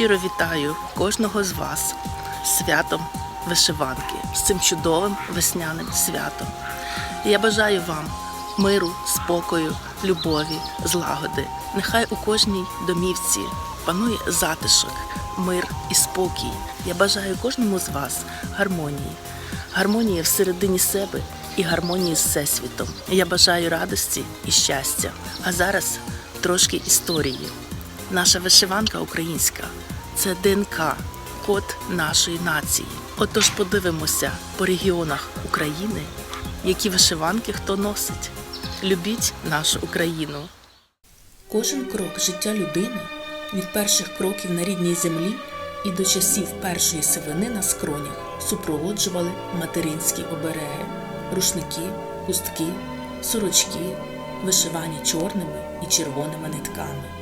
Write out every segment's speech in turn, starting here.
щиро вітаю кожного з вас святом вишиванки, з цим чудовим весняним святом. Я бажаю вам миру, спокою, любові, злагоди. Нехай у кожній домівці панує затишок, мир і спокій. Я бажаю кожному з вас гармонії, гармонії всередині себе і гармонії з всесвітом. Я бажаю радості і щастя. А зараз трошки історії. Наша вишиванка українська це ДНК, код нашої нації. Отож подивимося по регіонах України, які вишиванки хто носить. Любіть нашу Україну. Кожен крок життя людини від перших кроків на рідній землі і до часів першої сивини на скронях супроводжували материнські обереги, рушники, хустки, сорочки, вишивані чорними і червоними нитками.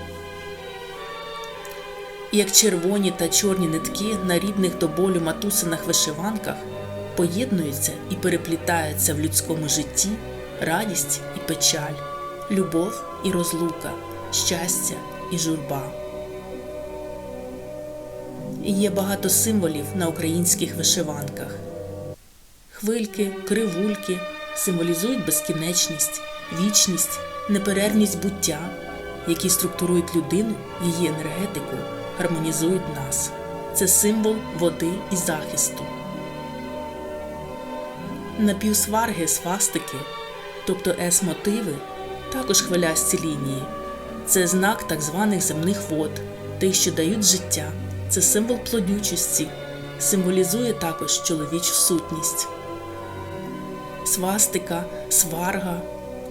Як червоні та чорні нитки на рідних до болю матусинах вишиванках поєднуються і переплітаються в людському житті радість і печаль, любов і розлука, щастя і журба. Є багато символів на українських вишиванках. Хвильки, кривульки символізують безкінечність, вічність, неперервність буття, які структурують людину, її енергетику, гармонізують нас. Це символ води і захисту. Напівсварги свастики, тобто С-мотиви, також хвилясті лінії. Це знак так званих земних вод, тих, що дають життя. Це символ плодючості, символізує також чоловічу сутність. Свастика, сварга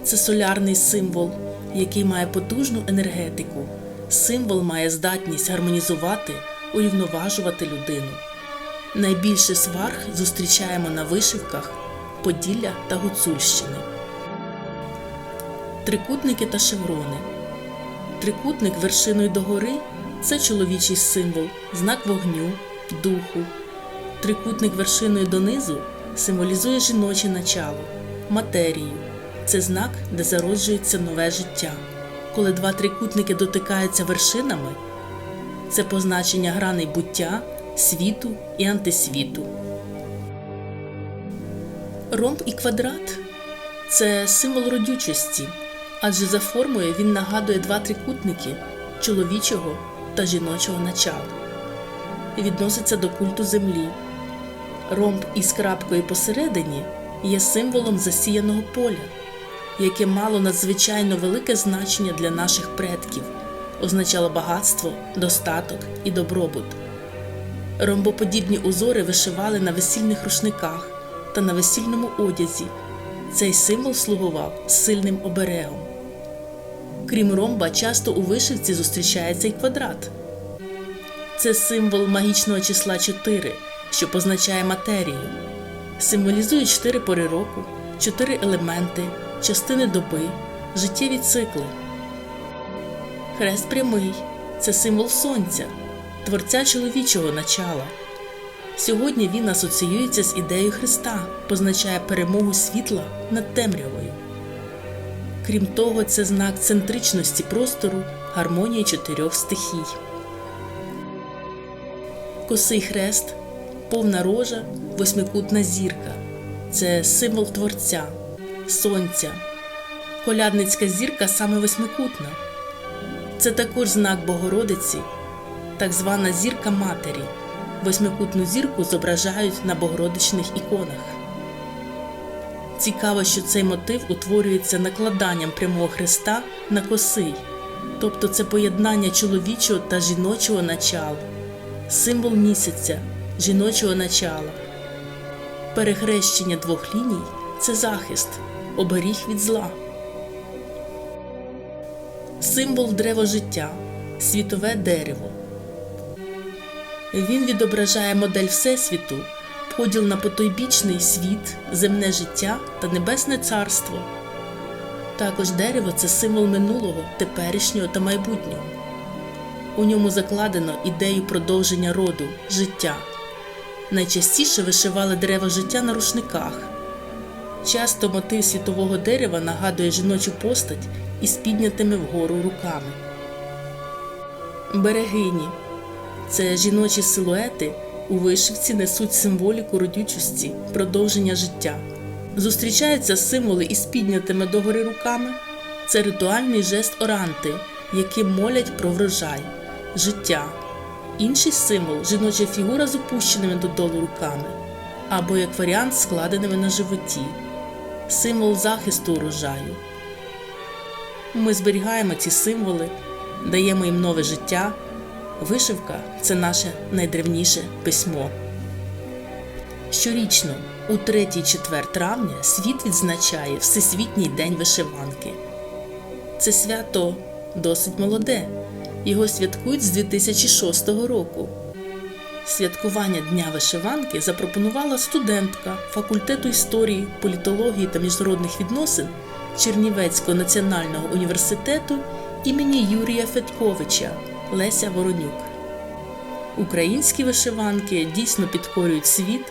це солярний символ, який має потужну енергетику. Символ має здатність гармонізувати, урівноважувати людину. Найбільше сварг зустрічаємо на вишивках Поділля та Гуцульщини. Трикутники та шеврони. Трикутник вершиною догори це чоловічий символ, знак вогню, духу. Трикутник вершиною донизу символізує жіноче начало, матерію. Це знак, де зароджується нове життя. Коли два трикутники дотикаються вершинами, це позначення граней буття, світу і антисвіту. Ромб і квадрат це символ родючості, адже за формою він нагадує два трикутники чоловічого та жіночого начала. Відноситься до культу землі. Ромб із крапкою посередині є символом засіяного поля, яке мало надзвичайно велике значення для наших предків, означало багатство, достаток і добробут. Ромбоподібні узори вишивали на весільних рушниках та на весільному одязі. Цей символ слугував сильним оберегом. Крім ромба, часто у вишивці зустрічається й квадрат. Це символ магічного числа 4, що позначає матерію. Символізує чотири пори року, чотири елементи, частини доби, життєві цикли. Хрест прямий це символ сонця, творця чоловічого начала. Сьогодні він асоціюється з ідеєю Христа, позначає перемогу світла над темрявою. Крім того, це знак центричності простору, гармонії чотирьох стихій. Косий хрест, повна рожа, восьмикутна зірка це символ Творця, Сонця. Колядницька зірка саме восьмикутна. Це також знак Богородиці, так звана зірка Матері. Восьмикутну зірку зображають на богородичних іконах. Цікаво, що цей мотив утворюється накладанням прямого хреста на косий, тобто це поєднання чоловічого та жіночого начала, символ місяця, жіночого начала. Перехрещення двох ліній це захист, оберіг від зла. Символ древо життя, світове дерево. Він відображає модель Всесвіту, поділ на потойбічний світ, земне життя та небесне царство. Також дерево це символ минулого, теперішнього та майбутнього. У ньому закладено ідею продовження роду, життя. Найчастіше вишивали дерево життя на рушниках. Часто мотив світового дерева нагадує жіночу постать із піднятими вгору руками. Берегині Це жіночі силуети у вишивці несуть символіку родючості, продовження життя. Зустрічаються символи із піднятими догори руками. Це ритуальний жест оранти, яким молять про врожай, життя. Інший символ жіноча фігура з опущеними додолу руками, або як варіант складеними на животі, символ захисту урожаю. Ми зберігаємо ці символи, даємо їм нове життя. Вишивка це наше найдревніше письмо. Щорічно, у 3-4 травня, світ відзначає Всесвітній день вишиванки. Це свято досить молоде. Його святкують з 2006 року. Святкування Дня вишиванки запропонувала студентка факультету історії, політології та міжнародних відносин Чернівецького національного університету імені Юрія Федьковича Леся Воронюк. Українські вишиванки дійсно підкорюють світ,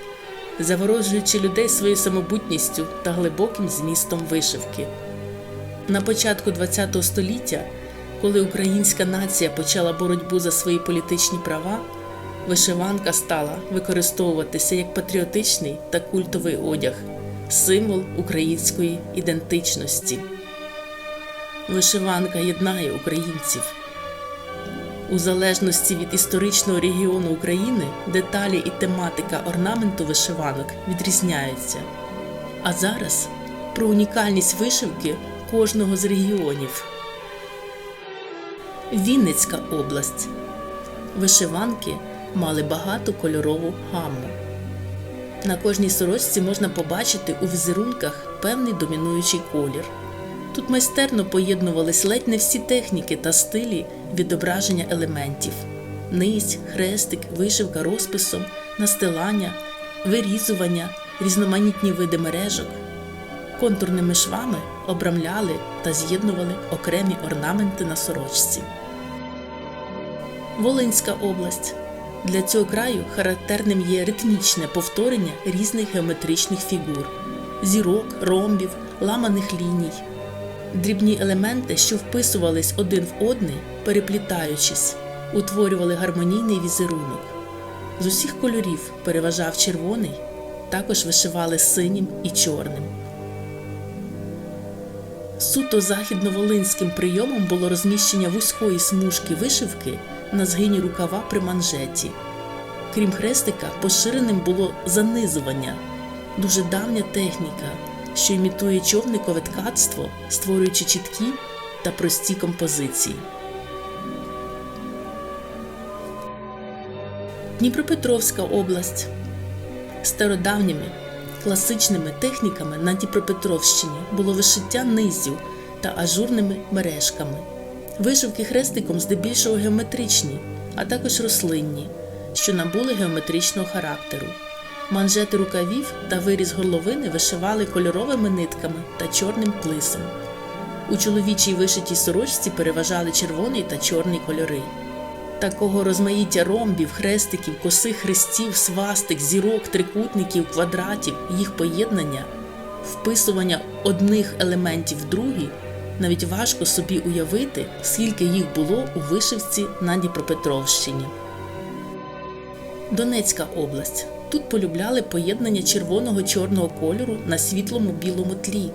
заворожуючи людей своєю самобутністю та глибоким змістом вишивки. На початку ХХ століття, коли українська нація почала боротьбу за свої політичні права, вишиванка стала використовуватися як патріотичний та культовий одяг, символ української ідентичності. Вишиванка єднає українців. У залежності від історичного регіону України деталі і тематика орнаменту вишиванок відрізняються. А зараз про унікальність вишивки кожного з регіонів. Вінницька область. Вишиванки мали багату кольорову гамму. На кожній сорочці можна побачити у візерунках певний домінуючий колір. Тут майстерно поєднувались ледь не всі техніки та стилі відображення елементів: низь, хрестик, вишивка розписом, настилання, вирізування, різноманітні види мережок. Контурними швами обрамляли та з'єднували окремі орнаменти на сорочці. Волинська область. Для цього краю характерним є ритмічне повторення різних геометричних фігур: зірок, ромбів, ламаних ліній. Дрібні елементи, що вписувались один в одний, переплітаючись, утворювали гармонійний візерунок. З усіх кольорів переважав червоний, також вишивали синім і чорним. Суто західноволинським прийомом було розміщення вузької смужки вишивки на згині рукава при манжеті. Крім хрестика, поширеним було занизування, дуже давня техніка, що імітує човникове ткацтво, створюючи чіткі та прості композиції. Дніпропетровська область стародавніми класичними техніками на Дніпропетровщині було вишиття низів та ажурними мережками. Вишивки хрестиком здебільшого геометричні, а також рослинні, що набули геометричного характеру. Манжети рукавів та виріз горловини вишивали кольоровими нитками та чорним плисом. У чоловічій вишитій сорочці переважали червоний та чорний кольори. Такого розмаїття ромбів, хрестиків, косих хрестів, свастик, зірок, трикутників, квадратів, їх поєднання, вписування одних елементів в другі, навіть важко собі уявити, скільки їх було у вишивці на Дніпропетровщині. Донецька область. Тут полюбляли поєднання червоного чорного кольору на світлому білому тлі,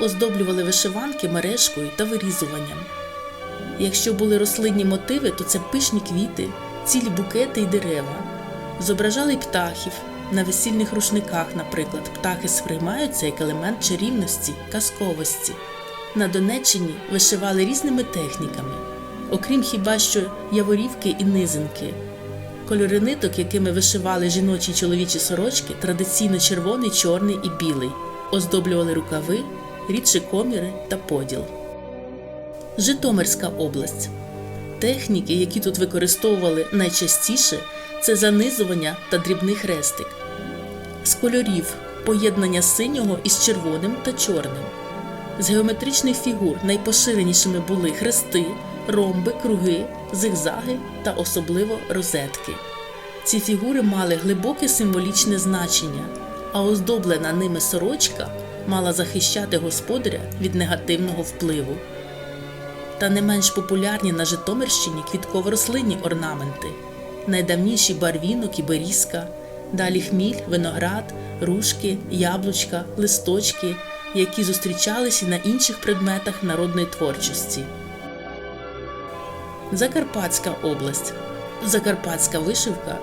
оздоблювали вишиванки мережкою та вирізуванням. Якщо були рослинні мотиви, то це пишні квіти, цілі букети й дерева. Зображали птахів. На весільних рушниках, наприклад, птахи сприймаються як елемент чарівності, казковості. На Донеччині вишивали різними техніками, окрім хіба що яворівки і низинки. Кольори ниток, якими вишивали жіночі чоловічі сорочки, традиційно червоний, чорний і білий, оздоблювали рукави, рідші коміри та поділ. Житомирська область. Техніки, які тут використовували найчастіше, це занизування та дрібний хрестик. З кольорів поєднання синього із червоним та чорним. З геометричних фігур найпоширенішими були хрести, ромби, круги, зигзаги та особливо розетки. Ці фігури мали глибоке символічне значення, а оздоблена ними сорочка мала захищати господаря від негативного впливу. Та не менш популярні на Житомирщині квітково-рослинні орнаменти. найдавніші барвінок і берізка, далі хміль, виноград, ружки, яблучка, листочки, які зустрічалися на інших предметах народної творчості. Закарпатська область. Закарпатська вишивка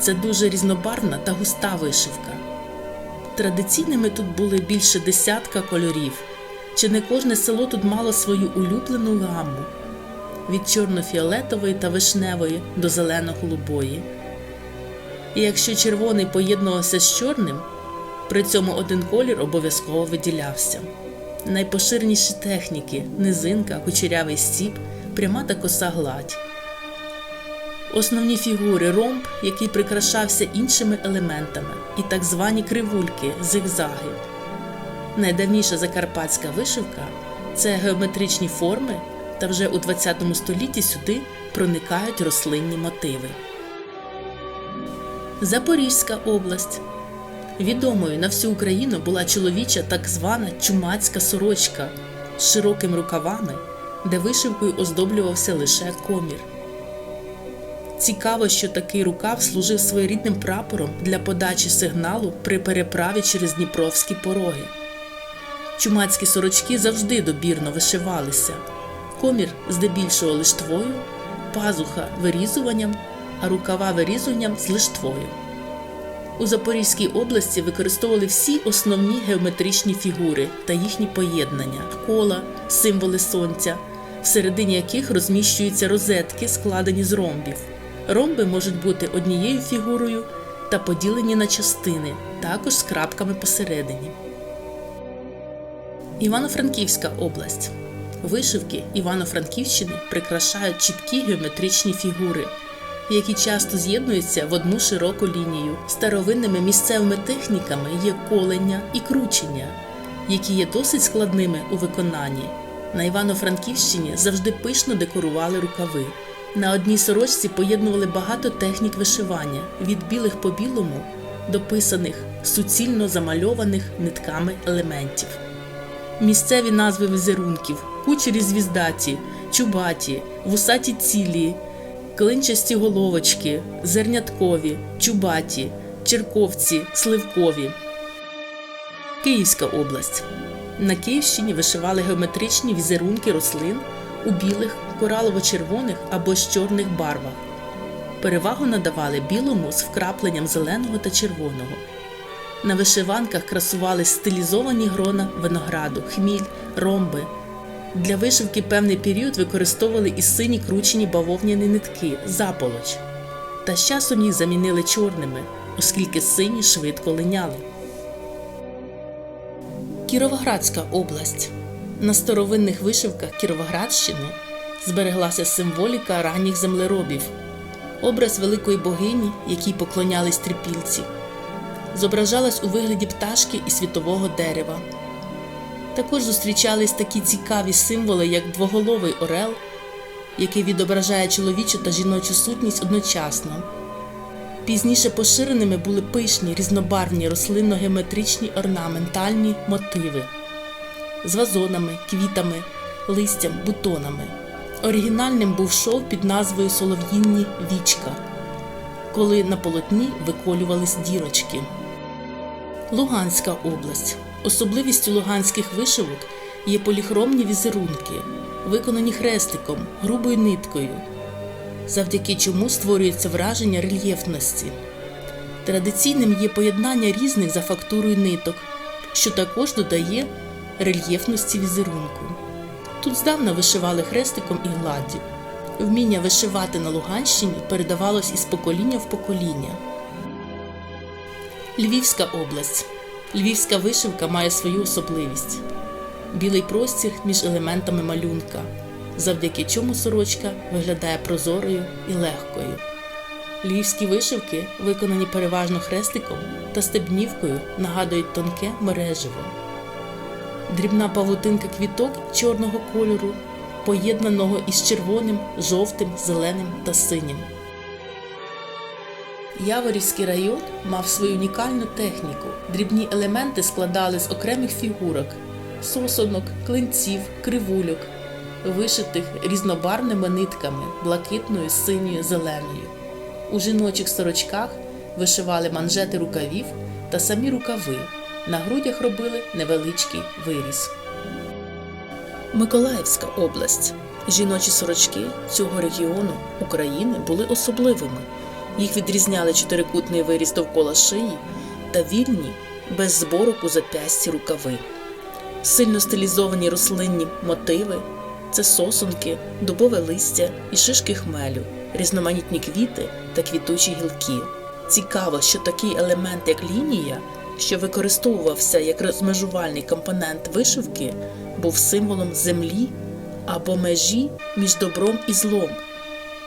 це дуже різнобарвна та густа вишивка. Традиційними тут були більше десятка кольорів. Чи не кожне село тут мало свою улюблену гамму від чорно-фіолетової та вишневої до зелено-голубої. І якщо червоний поєднувався з чорним, при цьому один колір обов'язково виділявся. Найпоширеніші техніки низинка, кучерявий стіп, пряма та коса гладь. Основні фігури ромб, який прикрашався іншими елементами, і так звані кривульки, зигзаги. Найдавніша закарпатська вишивка це геометричні форми, та вже у ХХ столітті сюди проникають рослинні мотиви. Запорізька область. Відомою на всю Україну була чоловіча так звана чумацька сорочка з широкими рукавами, де вишивкою оздоблювався лише комір. Цікаво, що такий рукав служив своєрідним прапором для подачі сигналу при переправі через Дніпровські пороги. Чумацькі сорочки завжди добірно вишивалися. Комір здебільшого лиштвою, пазуха вирізуванням, а рукава вирізуванням з лиштвою. У Запорізькій області використовували всі основні геометричні фігури та їхні поєднання, кола, символи сонця, всередині яких розміщуються розетки, складені з ромбів. Ромби можуть бути однією фігурою та поділені на частини, також з крапками посередині. Івано-Франківська область. Вишивки Івано-Франківщини прикрашають чіткі геометричні фігури, які часто з'єднуються в одну широку лінію. Старовинними місцевими техніками є колення і кручення, які є досить складними у виконанні. На Івано-Франківщині завжди пишно декорували рукави. На одній сорочці поєднували багато технік вишивання від білих по білому до писаних, суцільно замальованих нитками елементів. Місцеві назви візерунків кучері звіздаті, чубаті, вусаті цілі, клинчасті головочки, зерняткові, чубаті, черковці, сливкові. Київська область. На Київщині вишивали геометричні візерунки рослин у білих, коралово-червоних або ж чорних барвах. Перевагу надавали білому з вкрапленням зеленого та червоного. На вишиванках красували стилізовані грона винограду, хміль, ромби. Для вишивки певний період використовували і сині кручені бавовняні нитки, заполоч. Та з часом їх замінили чорними, оскільки сині швидко линяли. Кіровоградська область. На старовинних вишивках Кіровоградщини збереглася символіка ранніх землеробів, образ великої богині, якій поклонялись трипільці, зображалась у вигляді пташки і світового дерева. Також зустрічались такі цікаві символи, як двоголовий орел, який відображає чоловічу та жіночу сутність одночасно. Пізніше поширеними були пишні різнобарвні рослинно-геометричні орнаментальні мотиви з вазонами, квітами, листям, бутонами. Оригінальним був шов під назвою Солов'їнні вічка, коли на полотні виколювались дірочки. Луганська область. Особливістю луганських вишивок є поліхромні візерунки, виконані хрестиком, грубою ниткою, завдяки чому створюється враження рельєфності. Традиційним є поєднання різних за фактурою ниток, що також додає рельєфності візерунку. Тут здавна вишивали хрестиком і гладдю. Вміння вишивати на Луганщині передавалось із покоління в покоління. Львівська область. Львівська вишивка має свою особливість білий простір між елементами малюнка, завдяки чому сорочка виглядає прозорою і легкою. Львівські вишивки, виконані переважно хрестиком та стебнівкою, нагадують тонке мереживо. Дрібна павутинка квіток чорного кольору, поєднаного із червоним, жовтим, зеленим та синім. Яворівський район мав свою унікальну техніку. Дрібні елементи складали з окремих фігурок, сосонок, клинців, кривульок, вишитих різнобарвними нитками блакитною, синьою, зеленою. У жіночих сорочках вишивали манжети рукавів та самі рукави. На грудях робили невеличкий виріз. Миколаївська область. Жіночі сорочки цього регіону України були особливими. Їх відрізняли чотирикутний виріз довкола шиї та вільні, без зборок у запясті рукави. Сильно стилізовані рослинні мотиви це сосунки, дубове листя і шишки хмелю, різноманітні квіти та квітучі гілки. Цікаво, що такий елемент, як лінія, що використовувався як розмежувальний компонент вишивки, був символом землі або межі між добром і злом.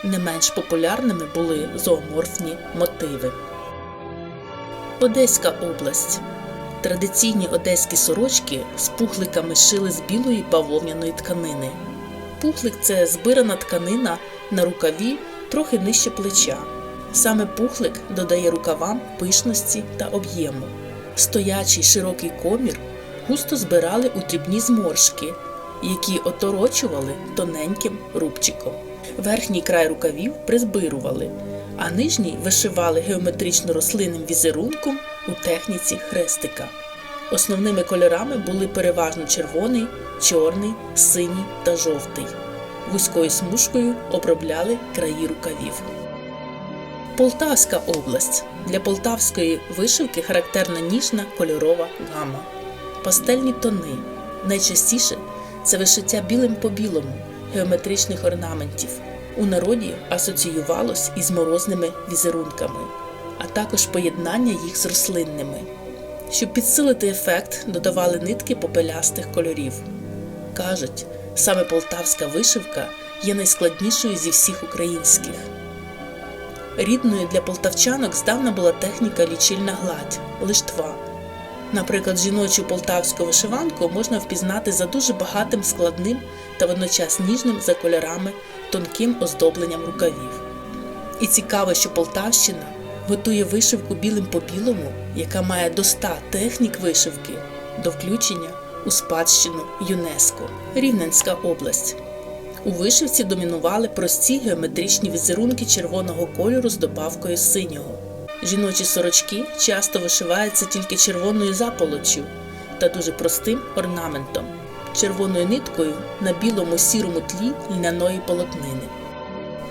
Не менш популярними були зооморфні мотиви. Одеська область. Традиційні одеські сорочки з пухликами шили з білої бавовняної тканини. Пухлик це збирана тканина на рукаві трохи нижче плеча. Саме пухлик додає рукавам пишності та об'єму. Стоячий широкий комір густо збирали у дрібні зморшки, які оторочували тоненьким рубчиком. Верхній край рукавів призбирували, а нижній вишивали геометрично рослинним візерунком у техніці хрестика. Основними кольорами були переважно червоний, чорний, синій та жовтий. Вузькою смужкою обробляли краї рукавів. Полтавська область. Для полтавської вишивки характерна ніжна кольорова гама. Пастельні тони. Найчастіше це вишиття білим по білому геометричних орнаментів. У народі асоціювалось із морозними візерунками, а також поєднання їх з рослинними. Щоб підсилити ефект, додавали нитки попелястих кольорів. Кажуть, саме полтавська вишивка є найскладнішою зі всіх українських. Рідною для полтавчанок здавна була техніка лічильна гладь лиштва. Наприклад, жіночу полтавську вишиванку можна впізнати за дуже багатим складним та водночас ніжним за кольорами тонким оздобленням рукавів. І цікаво, що Полтавщина готує вишивку білим по білому, яка має до 100 технік вишивки до включення у спадщину ЮНЕСКО. Рівненська область. У вишивці домінували прості геометричні візерунки червоного кольору з добавкою синього. Жіночі сорочки часто вишиваються тільки червоною заполоччю та дуже простим орнаментом, червоною ниткою на білому сірому тлі льняної полотнини.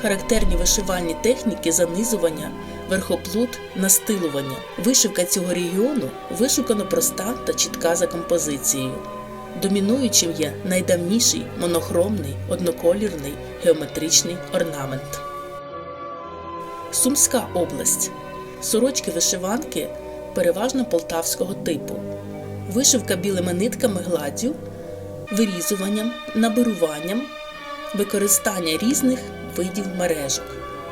Характерні вишивальні техніки занизування, верхоплут, настилування. Вишивка цього регіону вишукано проста та чітка за композицією. Домінуючим є найдавніший монохромний одноколірний геометричний орнамент. Сумська область. Сорочки вишиванки переважно полтавського типу. Вишивка білими нитками гладдю, вирізуванням, набируванням, використання різних видів мережок.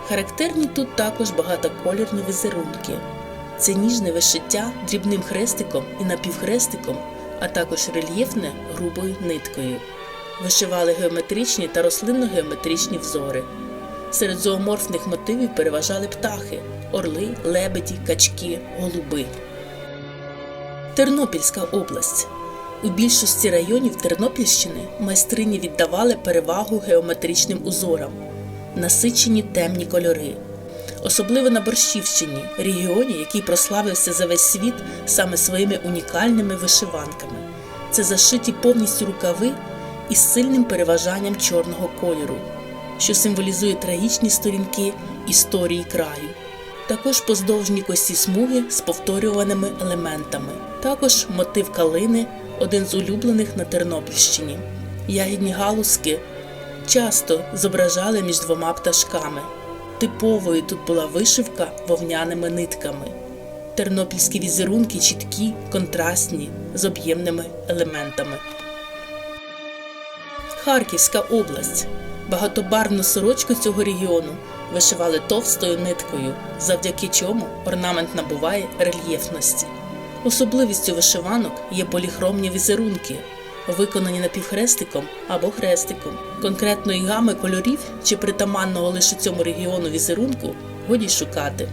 Характерні тут також багатоколірні візерунки. Це ніжне вишиття дрібним хрестиком і напівхрестиком, а також рельєфне грубою ниткою. Вишивали геометричні та рослинно-геометричні взори. Серед зооморфних мотивів переважали птахи орли, лебеді, качки, голуби. Тернопільська область. У більшості районів Тернопільщини майстрині віддавали перевагу геометричним узорам, насичені темні кольори. Особливо на Борщівщині, регіоні, який прославився за весь світ саме своїми унікальними вишиванками. Це зашиті повністю рукави із сильним переважанням чорного кольору, що символізує трагічні сторінки історії краю. Також поздовжні косі смуги з повторюваними елементами. Також мотив калини один з улюблених на Тернопільщині. Ягідні галузки часто зображали між двома пташками. Типовою тут була вишивка вовняними нитками. Тернопільські візерунки чіткі, контрастні, з об'ємними елементами. Харківська область. Багатобарвну сорочку цього регіону вишивали товстою ниткою, завдяки чому орнамент набуває рельєфності. Особливістю вишиванок є поліхромні візерунки, виконані напівхрестиком або хрестиком. Конкретної гами кольорів чи притаманного лише цьому регіону візерунку годі шукати.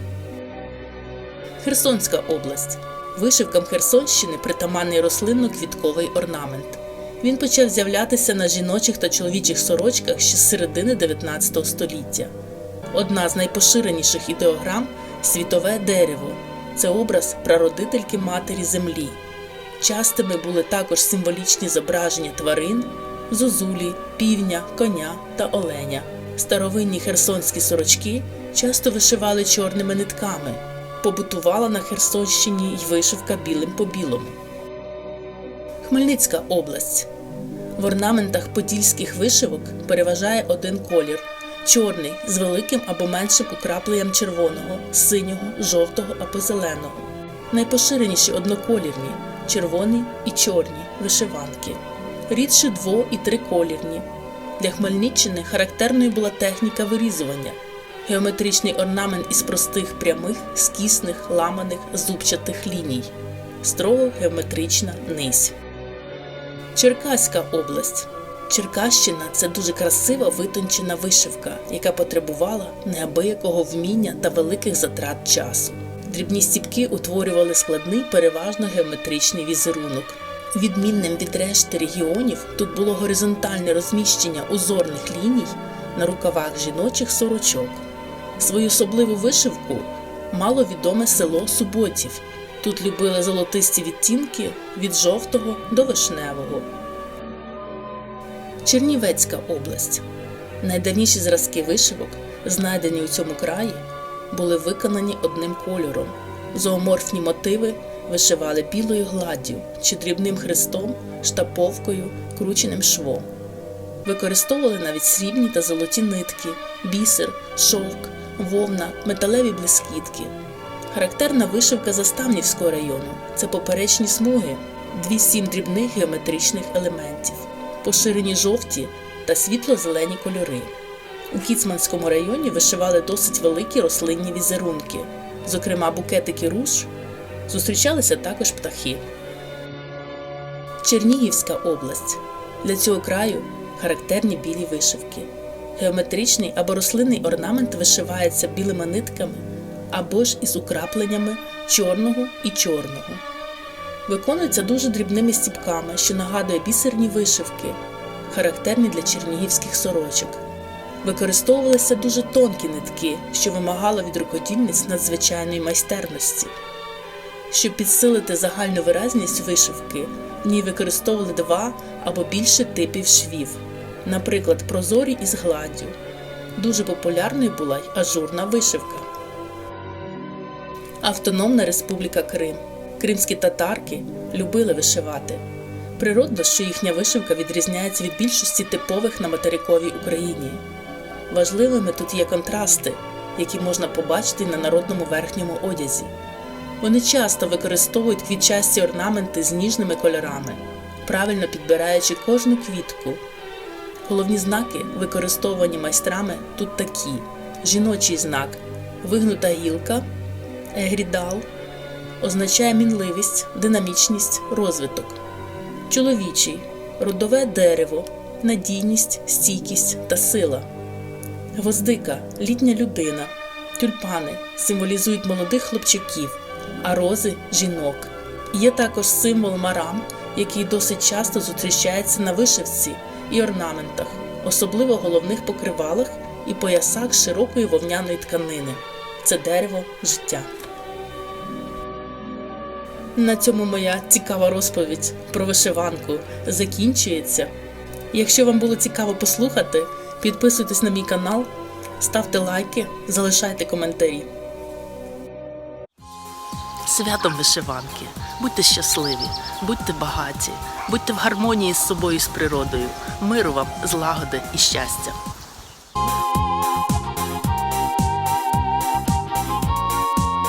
Херсонська область. Вишивкам Херсонщини притаманний рослинно-квітковий орнамент. Він почав з'являтися на жіночих та чоловічих сорочках ще з середини 19 століття. Одна з найпоширеніших ідеограм світове дерево. Це образ прародительки матері землі. Частими були також символічні зображення тварин, зозулі, півня, коня та оленя. Старовинні херсонські сорочки часто вишивали чорними нитками. Побутувала на Херсонщині й вишивка білим по білому. Хмельницька область. В орнаментах подільських вишивок переважає один колір чорний з великим або меншим украпленням червоного, синього, жовтого або зеленого. Найпоширеніші одноколірні червоні і чорні вишиванки, рідше дво- і триколірні. Для Хмельниччини характерною була техніка вирізування, геометричний орнамент із простих прямих, скісних, ламаних, зубчатих ліній, строго геометрична низь. Черкаська область. Черкащина це дуже красива витончена вишивка, яка потребувала неабиякого вміння та великих затрат часу. Дрібні стіпки утворювали складний, переважно геометричний візерунок. Відмінним від решти регіонів тут було горизонтальне розміщення узорних ліній на рукавах жіночих сорочок. Свою особливу вишивку мало відоме село Суботів. Тут любили золотисті відтінки від жовтого до вишневого. Чернівецька область. Найдавніші зразки вишивок, знайдені у цьому краї, були виконані одним кольором. Зооморфні мотиви вишивали білою гладдю чи дрібним хрестом, штаповкою, крученим швом. Використовували навіть срібні та золоті нитки, бісер, шовк, вовна, металеві блискітки. Характерна вишивка Заставнівського району це поперечні смуги, дві сім дрібних геометричних елементів, поширені жовті та світло-зелені кольори. У Кіцманському районі вишивали досить великі рослинні візерунки, зокрема букетики руж. Зустрічалися також птахи. Чернігівська область. Для цього краю характерні білі вишивки. Геометричний або рослинний орнамент вишивається білими нитками або ж із украпленнями чорного і чорного. Виконується дуже дрібними стіпками, що нагадує бісерні вишивки, характерні для чернігівських сорочок. Використовувалися дуже тонкі нитки, що вимагало від рукодільниць надзвичайної майстерності. Щоб підсилити загальну виразність вишивки, в ній використовували два або більше типів швів, наприклад, прозорі із гладдю. Дуже популярною була й ажурна вишивка. Автономна Республіка Крим. Кримські татарки любили вишивати. Природно, що їхня вишивка відрізняється від більшості типових на материковій Україні. Важливими тут є контрасти, які можна побачити на народному верхньому одязі. Вони часто використовують квітчасті орнаменти з ніжними кольорами, правильно підбираючи кожну квітку. Головні знаки, використовані майстрами, тут такі: жіночий знак, вигнута гілка, егрідал, означає мінливість, динамічність, розвиток. Чоловічий родове дерево, надійність, стійкість та сила. Гвоздика літня людина, тюльпани символізують молодих хлопчаків, а рози жінок. Є також символ марам, який досить часто зустрічається на вишивці і орнаментах, особливо головних покривалах і поясах широкої вовняної тканини. Це дерево життя. На цьому моя цікава розповідь про вишиванку закінчується. Якщо вам було цікаво послухати, підписуйтесь на мій канал, ставте лайки, залишайте коментарі. Святом вишиванки. Будьте щасливі, будьте багаті, будьте в гармонії з собою і з природою. Миру вам, злагоди і щастя.